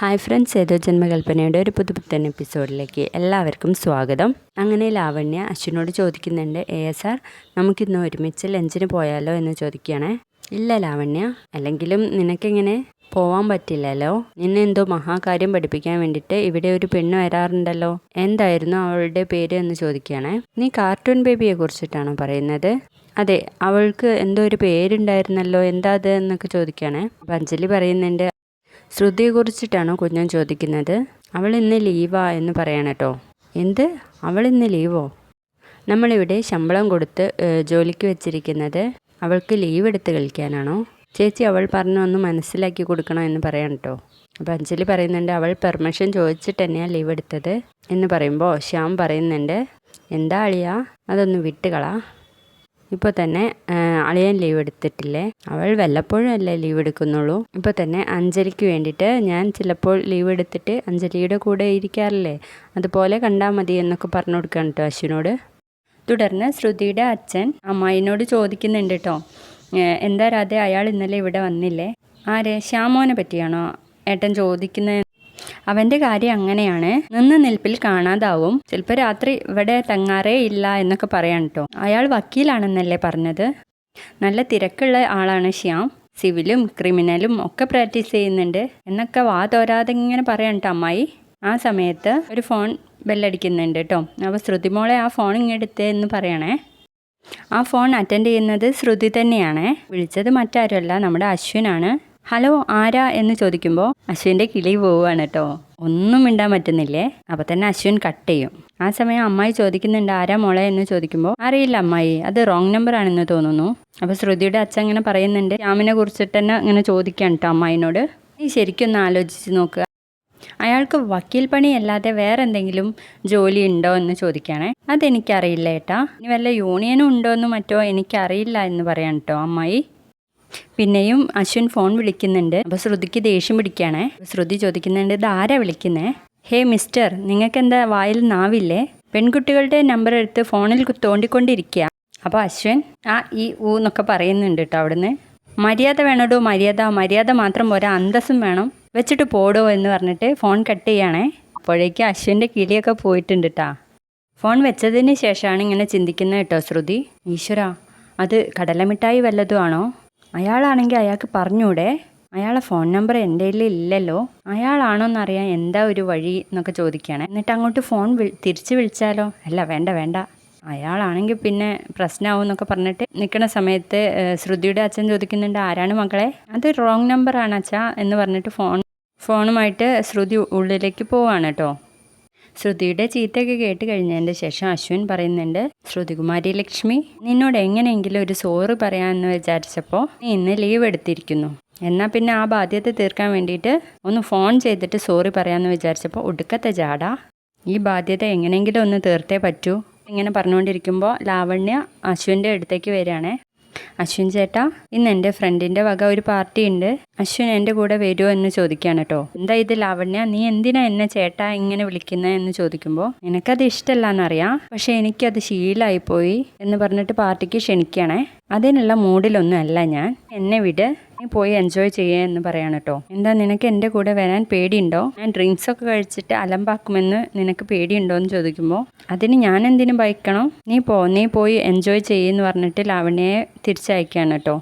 Hi friends ഏതോ ജന്മകൽപ്പനയുടെ ഒരു പുതുപുത്തൻ എപ്പിസോഡിലേക്ക് എല്ലാവർക്കും സ്വാഗതം. അങ്ങനെ ലാവണ്യ അശ്വിനോട് ചോദിക്കുന്നുണ്ട് എ എസ് ആർ നമുക്കിന്ന് ഒരുമിച്ച് ലഞ്ചിന് പോയാലോ? എന്ന് ചോദിക്കുകയാണേ. ഇല്ല ലാവണ്യ. അല്ലെങ്കിലും നിനക്കെങ്ങനെ? പോവാൻ പറ്റില്ലല്ലോ. നിന്നെ എന്തോ മഹാകാര്യം പഠിപ്പിക്കാൻ വേണ്ടിയിട്ട് ഇവിടെ ഒരു പെണ്ണ് വരാറുണ്ടല്ലോ. എന്തായിരുന്നു അവളുടെ പേര്? എന്ന് ചോദിക്കുകയാണേ. നീ കാർട്ടൂൺ ബേബിയെ കുറിച്ചിട്ടാണോ പറയുന്നത്? അതെ അവൾക്ക് എന്തോ ഒരു പേരുണ്ടായിരുന്നല്ലോ. എന്താ അത്? എന്നൊക്കെ ചോദിക്കുകയാണേ. അപ്പം അഞ്ജലി പറയുന്നുണ്ട് ശ്രുതിയെക്കുറിച്ചിട്ടാണോ കുഞ്ഞൻ ചോദിക്കുന്നത്? അവൾ ഇന്ന് ലീവാ എന്ന് പറയണം കേട്ടോ. എന്ത്? അവൾ ഇന്ന് ലീവോ? നമ്മളിവിടെ ശമ്പളം കൊടുത്ത് ജോലിക്ക് വെച്ചിരിക്കുന്നത് അവൾക്ക് ലീവ് എടുത്ത് കളിക്കാനാണോ? ചേച്ചി അവൾ പറഞ്ഞു ഒന്ന് മനസ്സിലാക്കി കൊടുക്കണം എന്ന് പറയണം കേട്ടോ. അപ്പോൾ അഞ്ജലി പറയുന്നുണ്ട് അവൾ പെർമിഷൻ ചോദിച്ചിട്ട് തന്നെയാണ് ലീവ് എടുത്തത്? എന്ന് പറയുമ്പോൾ ശ്യാം പറയുന്നുണ്ട് എന്താ അളിയാ? അതൊന്ന് വിട്ടുകളാ. ഇപ്പോൾ തന്നെ അളിയൻ ലീവ് എടുത്തിട്ടില്ലേ? അവൾ വല്ലപ്പോഴും അല്ലേ ലീവ് എടുക്കുന്നുള്ളൂ. ഇപ്പോൾ തന്നെ അഞ്ജലിക്ക് വേണ്ടിയിട്ട് ഞാൻ ചിലപ്പോൾ ലീവ് എടുത്തിട്ട് അഞ്ജലിയുടെ കൂടെ ഇരിക്കാറില്ലേ? അതുപോലെ കണ്ടാൽ മതി എന്നൊക്കെ പറഞ്ഞു കൊടുക്കാൻ കേട്ടോ അശ്വിനോട്. തുടർന്ന് ശ്രുതിയുടെ അച്ഛൻ അമ്മായിനോട് ചോദിക്കുന്നുണ്ട് കേട്ടോ എന്താ രാധ അയാൾ ഇന്നലെ ഇവിടെ വന്നില്ലേ? ആരെ? ശ്യാമോനെ പറ്റിയാണോ ഏട്ടൻ ചോദിക്കുന്നത് അവന്റെ കാര്യം അങ്ങനെയാണ്. നിന്ന് നിൽപ്പിൽ കാണാതാവും. ചിലപ്പോൾ രാത്രി ഇവിടെ തങ്ങാറേ ഇല്ല എന്നൊക്കെ പറയാൻ കേട്ടോ അയാൾ വക്കീലാണെന്നല്ലേ പറഞ്ഞത്? നല്ല തിരക്കുള്ള ആളാണ് ശ്യാം. സിവിലും ക്രിമിനലും ഒക്കെ പ്രാക്ടീസ് ചെയ്യുന്നുണ്ട്. എന്നൊക്കെ വാ തോരാതെ ഇങ്ങനെ കേട്ടോ അമ്മായി. ആ സമയത്ത് ഒരു ഫോൺ ബെല്ലടിക്കുന്നുണ്ട് കേട്ടോ അപ്പോൾ ശ്രുതിമോളെ ആ ഫോൺ ഇങ്ങെടുത്ത് എന്ന് പറയണേ. ആ ഫോൺ അറ്റൻഡ് ചെയ്യുന്നത് ശ്രുതി തന്നെയാണ്. വിളിച്ചത് മറ്റാരുമല്ല നമ്മുടെ അശ്വിനാണ്. ഹലോ ആരാ എന്ന് ചോദിക്കുമ്പോൾ അശ്വിന്റെ കിളി പോവുകയാണ് കേട്ടോ ഒന്നും മിണ്ടാൻ പറ്റുന്നില്ലേ? അപ്പം തന്നെ അശ്വിൻ കട്ട് ചെയ്യും. ആ സമയം അമ്മായി ചോദിക്കുന്നുണ്ട് ആരാ മോളെ? എന്ന് ചോദിക്കുമ്പോൾ അറിയില്ല അമ്മായി അത് റോങ് നമ്പർ ആണെന്ന് തോന്നുന്നു. അപ്പോൾ ശ്രുതിയുടെ അച്ഛൻ ഇങ്ങനെ പറയുന്നുണ്ട് രാമിനെ കുറിച്ചിട്ട് തന്നെ ഇങ്ങനെ ചോദിക്കാൻ കേട്ടോ അമ്മായിനോട്. നീ ശരിക്കൊന്ന് ആലോചിച്ച് നോക്കുക അയാൾക്ക് വക്കീൽ പണി അല്ലാതെ വേറെ എന്തെങ്കിലും ജോലി ഉണ്ടോ എന്ന് ചോദിക്കുകയാണേ അതെനിക്കറിയില്ല ഏട്ടാ. ഇനി വല്ല യൂണിയനും ഉണ്ടോ എന്ന് മറ്റോ എനിക്കറിയില്ല എന്ന് പറയാൻ കേട്ടോ അമ്മായി. പിന്നെയും അശ്വിൻ ഫോൺ വിളിക്കുന്നുണ്ട്. അപ്പോൾ ശ്രുതിക്ക് ദേഷ്യം പിടിക്കുകയാണേ. ശ്രുതി ചോദിക്കുന്നുണ്ട് ഇത് ആരാ വിളിക്കുന്നേ? ഹേ മിസ്റ്റർ നിങ്ങൾക്ക് എന്താ വായിൽ നാവില്ലേ? പെൺകുട്ടികളുടെ നമ്പർ എടുത്ത് ഫോണിൽ തോണ്ടിക്കൊണ്ടിരിക്കുക. അപ്പോൾ അശ്വിൻ? ആ ഈ ഊ എന്നൊക്കെ പറയുന്നുണ്ട് കേട്ടോ അവിടുന്ന്. മര്യാദ വേണോടോ മര്യാദ മര്യാദ മാത്രം പോരാ അന്തസ്സും വേണം. വെച്ചിട്ട് പോടോ എന്ന് പറഞ്ഞിട്ട് ഫോൺ കട്ട് ചെയ്യണേ അപ്പോഴേക്കും അശ്വിന്റെ കിളിയൊക്കെ പോയിട്ടുണ്ട് കേട്ടാ ഫോൺ വെച്ചതിന് ശേഷമാണ് ഇങ്ങനെ ചിന്തിക്കുന്നത് കേട്ടോ ശ്രുതി. ഈശ്വര അത് കടലമിഠായി വല്ലതും ആണോ? അയാളാണെങ്കിൽ അയാൾക്ക് പറഞ്ഞൂടെ? അയാളെ ഫോൺ നമ്പർ എന്റെ ഇല്ലല്ലോ. അയാളാണോന്നറിയാൻ എന്താ ഒരു വഴി എന്നൊക്കെ ചോദിക്കുകയാണ്. എന്നിട്ട് അങ്ങോട്ട് ഫോൺ വി തിരിച്ച് വിളിച്ചാലോ? അല്ല വേണ്ട വേണ്ട. അയാളാണെങ്കിൽ പിന്നെ പ്രശ്നമാവും എന്നൊക്കെ പറഞ്ഞിട്ട് നിൽക്കുന്ന സമയത്ത് ശ്രുതിയുടെ അച്ഛൻ ചോദിക്കുന്നുണ്ട് ആരാണ് മകളെ? അത് റോങ് നമ്പറാണ് അച്ഛാ എന്ന് പറഞ്ഞിട്ട് ഫോൺ ഫോണുമായിട്ട് ശ്രുതി ഉള്ളിലേക്ക് പോവാണ് കേട്ടോ. ശ്രുതിയുടെ ചീത്തയൊക്കെ കേട്ട് കഴിഞ്ഞതിന്റെ ശേഷം അശ്വിൻ പറയുന്നുണ്ട് ശ്രുതികുമാരി ലക്ഷ്മി നിന്നോട് എങ്ങനെയെങ്കിലും ഒരു സോറി പറയാമെന്ന് വിചാരിച്ചപ്പോൾ നീ ഇന്ന് ലീവ് എടുത്തിരിക്കുന്നു. എന്നാൽ പിന്നെ ആ ബാധ്യത തീർക്കാൻ വേണ്ടിയിട്ട് ഒന്ന് ഫോൺ ചെയ്തിട്ട് സോറി പറയാമെന്ന് വിചാരിച്ചപ്പോൾ ഒടുക്കത്തെ ജാടാ. ഈ ബാധ്യത എങ്ങനെയെങ്കിലും ഒന്ന് തീർത്തേ പറ്റൂ. ഇങ്ങനെ പറഞ്ഞുകൊണ്ടിരിക്കുമ്പോൾ ലാവണ്യ അശ്വിന്റെ അടുത്തേക്ക് വരികയാണേ. അശ്വിൻ ചേട്ടാ ഇന്ന് എന്റെ ഫ്രണ്ടിന്റെ വക ഒരു പാർട്ടി ഉണ്ട്. അശ്വിൻ എന്റെ കൂടെ വരുമോ എന്ന് ചോദിക്കുകയാണ് കേട്ടോ എന്താ ഇത് ലാവണ്യ? നീ എന്തിനാ എന്നെ ചേട്ടാ ഇങ്ങനെ വിളിക്കുന്നത് എന്ന് ചോദിക്കുമ്പോൾ നിനക്കത് ഇഷ്ടമല്ല എന്നറിയാം പക്ഷെ എനിക്കത് ശീലമായി പോയി എന്ന് പറഞ്ഞിട്ട് പാർട്ടിക്ക് ക്ഷണിക്കുകയാണേ. അതിനുള്ള മൂഡിലൊന്നും അല്ല ഞാൻ. എന്നെ വിട്. നീ പോയി എൻജോയ് ചെയ്യുക എന്ന് പറയാണ് കേട്ടോ എന്താ നിനക്ക് എന്റെ കൂടെ വരാൻ പേടിയുണ്ടോ? ഞാൻ ഡ്രിങ്ക്സ് ഒക്കെ കഴിച്ചിട്ട് അലമ്പാക്കുമെന്ന് നിനക്ക് പേടിയുണ്ടോ എന്ന് ചോദിക്കുമ്പോൾ അതിന് ഞാൻ എന്തിനു ഭയക്കണം? നീ പോ നീ പോയി എൻജോയ് ചെയ്യുമെന്ന് പറഞ്ഞിട്ട് ലാവണ്യയെ തിരിച്ചയക്കുകയാണ് കേട്ടോ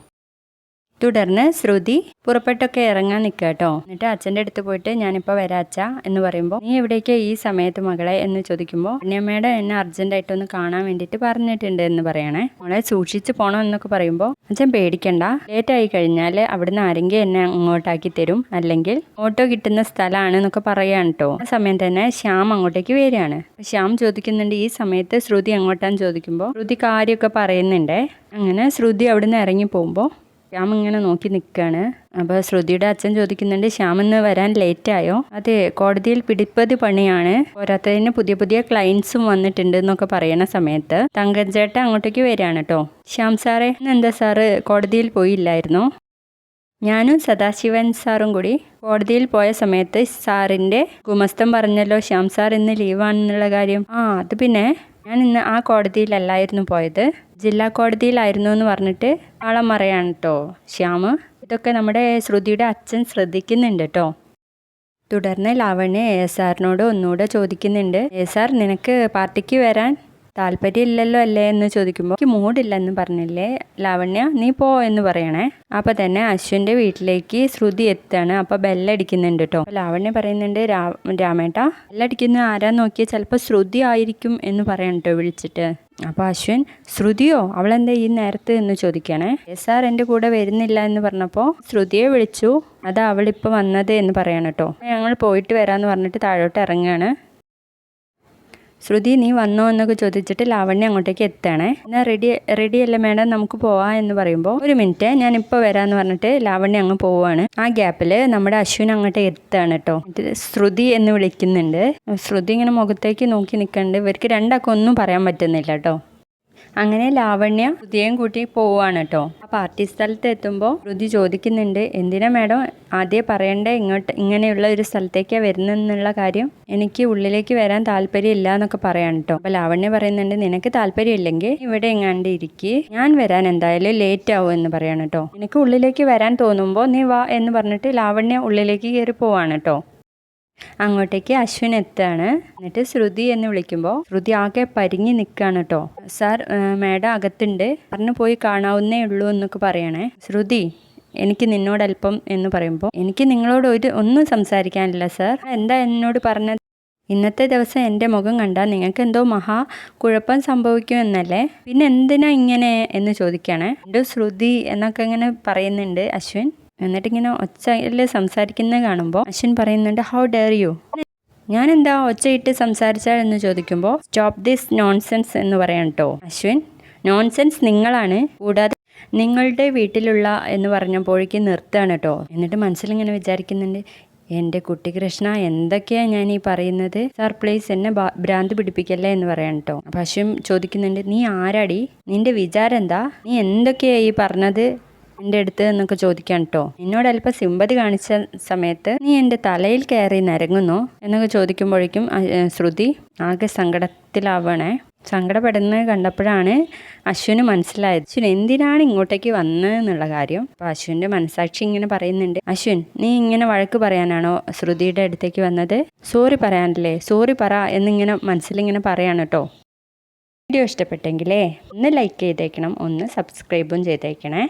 തുടർന്ന് ശ്രുതി പുറപ്പെട്ടൊക്കെ ഇറങ്ങാൻ നിൽക്കുക കേട്ടോ. എന്നിട്ട് അച്ഛന്റെ അടുത്ത് പോയിട്ട് ഞാനിപ്പോൾ വരാം അച്ഛ എന്ന് പറയുമ്പോൾ നീ എവിടേക്ക് ഈ സമയത്ത് മകളെ? എന്ന് ചോദിക്കുമ്പോൾ അന്യമ്മയുടെ എന്നെ അർജന്റായിട്ടൊന്ന് കാണാൻ വേണ്ടിയിട്ട് പറഞ്ഞിട്ടുണ്ട് എന്ന് പറയണേ. മോളെ സൂക്ഷിച്ച് പോകണം എന്നൊക്കെ പറയുമ്പോൾ അച്ഛൻ പേടിക്കണ്ട. ലേറ്റ് ആയി കഴിഞ്ഞാൽ അവിടുന്ന് ആരെങ്കിലും എന്നെ അങ്ങോട്ടാക്കി തരും. അല്ലെങ്കിൽ ഓട്ടോ കിട്ടുന്ന സ്ഥലമാണ് എന്നൊക്കെ പറയാണ് കേട്ടോ. ആ സമയം തന്നെ ശ്യാം അങ്ങോട്ടേക്ക് വരികയാണ്. ശ്യാം ചോദിക്കുന്നുണ്ട് ഈ സമയത്ത് ശ്രുതി അങ്ങോട്ടാന്ന് ചോദിക്കുമ്പോൾ ശ്രുതി കാര്യമൊക്കെ പറയുന്നുണ്ട്. അങ്ങനെ ശ്രുതി അവിടുന്ന് ഇറങ്ങി പോകുമ്പോൾ ശ്യാം ഇങ്ങനെ നോക്കി നിൽക്കുകയാണ് അപ്പോൾ ശ്രുതിയുടെ അച്ഛൻ ചോദിക്കുന്നുണ്ട് ശ്യാം ഇന്ന് വരാൻ ആയോ?" അതെ കോടതിയിൽ പിടിപ്പത് പണിയാണ്. പോരാത്തതിന് പുതിയ പുതിയ ക്ലയൻസും വന്നിട്ടുണ്ട് എന്നൊക്കെ പറയണ സമയത്ത് തങ്കഞ്ചേട്ട അങ്ങോട്ടേക്ക് വരികയാണ് കേട്ടോ ശ്യാം സാറേ എന്താ സാറ്? കോടതിയിൽ പോയില്ലായിരുന്നോ? ഞാനും സദാശിവൻ സാറും കൂടി കോടതിയിൽ പോയ സമയത്ത് സാറിന്റെ ഗുമസ്തം പറഞ്ഞല്ലോ ശ്യാം സാർ ഇന്ന് ലീവാണെന്നുള്ള കാര്യം. ആ അത് പിന്നെ ഞാൻ ഇന്ന് ആ കോടതിയിലല്ലായിരുന്നു പോയത്. ജില്ലാ കോടതിയിലായിരുന്നു എന്ന് പറഞ്ഞിട്ട് ആളം മറയാണ് കേട്ടോ ശ്യാമ് ഇതൊക്കെ നമ്മുടെ ശ്രുതിയുടെ അച്ഛൻ ശ്രദ്ധിക്കുന്നുണ്ട് കേട്ടോ തുടർന്ന് ലാവണ്യ എ എസ് ആറിനോട് ഒന്നുകൂടെ ചോദിക്കുന്നുണ്ട്. എ എസ് ആർ നിനക്ക് പാർട്ടിക്ക് വരാൻ താല്പര്യമില്ലല്ലോ അല്ലേ എന്ന് ചോദിക്കുമ്പോൾ എനിക്ക് മൂടില്ലെന്ന് പറഞ്ഞില്ലേ? ലാവണ്യ നീ പോ എന്ന് പറയണേ. അപ്പോൾ തന്നെ അശ്വിന്റെ വീട്ടിലേക്ക് ശ്രുതി എത്താണ്. അപ്പോൾ ബെല്ലടിക്കുന്നുണ്ട് കേട്ടോ ലാവണ്യ പറയുന്നുണ്ട് രാ രാമേട്ട ബെല്ലടിക്കുന്ന ആരാ നോക്കിയാൽ ചിലപ്പോൾ ശ്രുതി ആയിരിക്കും എന്ന് പറയണം കേട്ടോ വിളിച്ചിട്ട്. അപ്പോൾ അശ്വിൻ ശ്രുതിയോ അവളെന്താ ഈ നേരത്ത് എന്ന് ചോദിക്കണേ? എസ് ആർ എന്റെ കൂടെ വരുന്നില്ല എന്ന് പറഞ്ഞപ്പോൾ ശ്രുതിയെ വിളിച്ചു. അതാ അവളിപ്പോൾ വന്നത് എന്ന് പറയണം കേട്ടോ ഞങ്ങൾ പോയിട്ട് വരാമെന്ന് പറഞ്ഞിട്ട് താഴോട്ട് ഇറങ്ങുകയാണ് ശ്രുതി നീ വന്നോ എന്നൊക്കെ ചോദിച്ചിട്ട് ലാവണ്യ അങ്ങോട്ടേക്ക് എത്തണേ. എന്നാൽ റെഡി റെഡി അല്ല മേഡം നമുക്ക് പോവാ എന്ന് പറയുമ്പോൾ ഒരു മിനിറ്റ് ഞാൻ ഇപ്പോൾ വരാമെന്ന് പറഞ്ഞിട്ട് ലാവണ്യ അങ്ങ് പോവാണ്. ആ ഗ്യാപ്പിൽ നമ്മുടെ അശ്വിൻ അങ്ങോട്ട് എത്താണ് കേട്ടോ ശ്രുതി എന്ന് വിളിക്കുന്നുണ്ട്. ശ്രുതി ഇങ്ങനെ മുഖത്തേക്ക് നോക്കി നിൽക്കുന്നുണ്ട് ഇവർക്ക് രണ്ടാൾക്കും ഒന്നും പറയാൻ പറ്റുന്നില്ല കേട്ടോ അങ്ങനെ ലാവണ്യ ഹൃദയം കൂട്ടി പോവാണ് കേട്ടോ. ആ പാർട്ടി സ്ഥലത്ത് എത്തുമ്പോൾ ഹൃതി ചോദിക്കുന്നുണ്ട് എന്തിനാ മാഡം ആദ്യം പറയണ്ടേ ഇങ്ങോട്ട് ഇങ്ങനെയുള്ള ഒരു സ്ഥലത്തേക്കാണ് വരുന്നതെന്നുള്ള കാര്യം? എനിക്ക് ഉള്ളിലേക്ക് വരാൻ താല്പര്യമില്ല എന്നൊക്കെ പറയാൻ കേട്ടോ. അപ്പോൾ ലാവണ്യ പറയുന്നുണ്ട് നിനക്ക് താല്പര്യമില്ലെങ്കിൽ ഇവിടെ എങ്ങാണ്ട് ഇരിക്ക്. ഞാൻ വരാൻ എന്തായാലും ലേറ്റ് ആവും എന്ന് പറയാണ് കേട്ടോ. നിനക്ക് ഉള്ളിലേക്ക് വരാൻ തോന്നുമ്പോൾ നീ വാ എന്ന് പറഞ്ഞിട്ട് ലാവണ്യ ഉള്ളിലേക്ക് കയറി പോവാണ് കേട്ടോ. അങ്ങോട്ടേക്ക് അശ്വിൻ എത്താണ് എന്നിട്ട് ശ്രുതി എന്ന് വിളിക്കുമ്പോൾ ശ്രുതി ആകെ പരിങ്ങി നിൽക്കുകയാണ് കേട്ടോ സാർ മേഡം അകത്തുണ്ട്. പറഞ്ഞു പോയി കാണാവുന്നേ ഉള്ളൂ എന്നൊക്കെ പറയണേ. ശ്രുതി എനിക്ക് നിന്നോട് അല്പം എന്ന് പറയുമ്പോൾ എനിക്ക് നിങ്ങളോട് ഒരു ഒന്നും സംസാരിക്കാനില്ല സാർ. എന്താ എന്നോട് പറഞ്ഞത്? ഇന്നത്തെ ദിവസം എന്റെ മുഖം കണ്ടാൽ നിങ്ങൾക്ക് എന്തോ മഹാ കുഴപ്പം സംഭവിക്കും എന്നല്ലേ? പിന്നെ എന്തിനാ ഇങ്ങനെ എന്ന് ചോദിക്കുകയാണ് എന്റെ ശ്രുതി എന്നൊക്കെ ഇങ്ങനെ പറയുന്നുണ്ട് അശ്വിൻ. എന്നിട്ടിങ്ങനെ ഒച്ചയിൽ സംസാരിക്കുന്നത് കാണുമ്പോൾ അശ്വിൻ പറയുന്നുണ്ട് ഹൗ ഡെയർ യു ഞാൻ എന്താ ഒച്ചയിട്ട് സംസാരിച്ചാൽ എന്ന് ചോദിക്കുമ്പോൾ സ്റ്റോപ്പ് ദിസ് നോൺസെൻസ് എന്ന് പറയാം കേട്ടോ അശ്വിൻ നോൺസെൻസ് നിങ്ങളാണ് കൂടാതെ നിങ്ങളുടെ വീട്ടിലുള്ള എന്ന് പറഞ്ഞപ്പോഴേക്ക് നിർത്താണ് കേട്ടോ എന്നിട്ട് മനസ്സിലിങ്ങനെ വിചാരിക്കുന്നുണ്ട് എന്റെ കുട്ടി കൃഷ്ണ എന്തൊക്കെയാണ് ഞാൻ ഈ പറയുന്നത്? സാർ പ്ലീസ് എന്നെ ഭ്രാന്ത് പിടിപ്പിക്കല്ലേ എന്ന് പറയാൻ കേട്ടോ അശ്വിൻ ചോദിക്കുന്നുണ്ട് നീ ആരാടി? നിന്റെ വിചാരം എന്താ? നീ എന്തൊക്കെയാണ് ഈ പറഞ്ഞത്? എന്റെ അടുത്ത് എന്നൊക്കെ ചോദിക്കാൻ കേട്ടോ എന്നോട് അല്പം സിമ്പതി കാണിച്ച സമയത്ത് നീ എന്റെ തലയിൽ കയറി നരങ്ങുന്നു എന്നൊക്കെ ചോദിക്കുമ്പോഴേക്കും ശ്രുതി ആകെ സങ്കടത്തിലാവണേ. സങ്കടപ്പെടുന്നത് കണ്ടപ്പോഴാണ് അശ്വിന് മനസ്സിലായത്. അശ്വിൻ എന്തിനാണ് ഇങ്ങോട്ടേക്ക് വന്നത് എന്നുള്ള കാര്യം? അപ്പോൾ അശ്വിന്റെ മനസ്സാക്ഷി ഇങ്ങനെ പറയുന്നുണ്ട്. അശ്വിൻ നീ ഇങ്ങനെ വഴക്ക് പറയാനാണോ ശ്രുതിയുടെ അടുത്തേക്ക് വന്നത്? സോറി പറയാനല്ലേ? സോറി പറ എന്നിങ്ങനെ മനസ്സിലിങ്ങനെ പറയാണ് കേട്ടോ വീഡിയോ ഇഷ്ടപ്പെട്ടെങ്കിലേ ഒന്ന് ലൈക്ക് ചെയ്തേക്കണം ഒന്ന് സബ്സ്ക്രൈബും ചെയ്തേക്കണേ.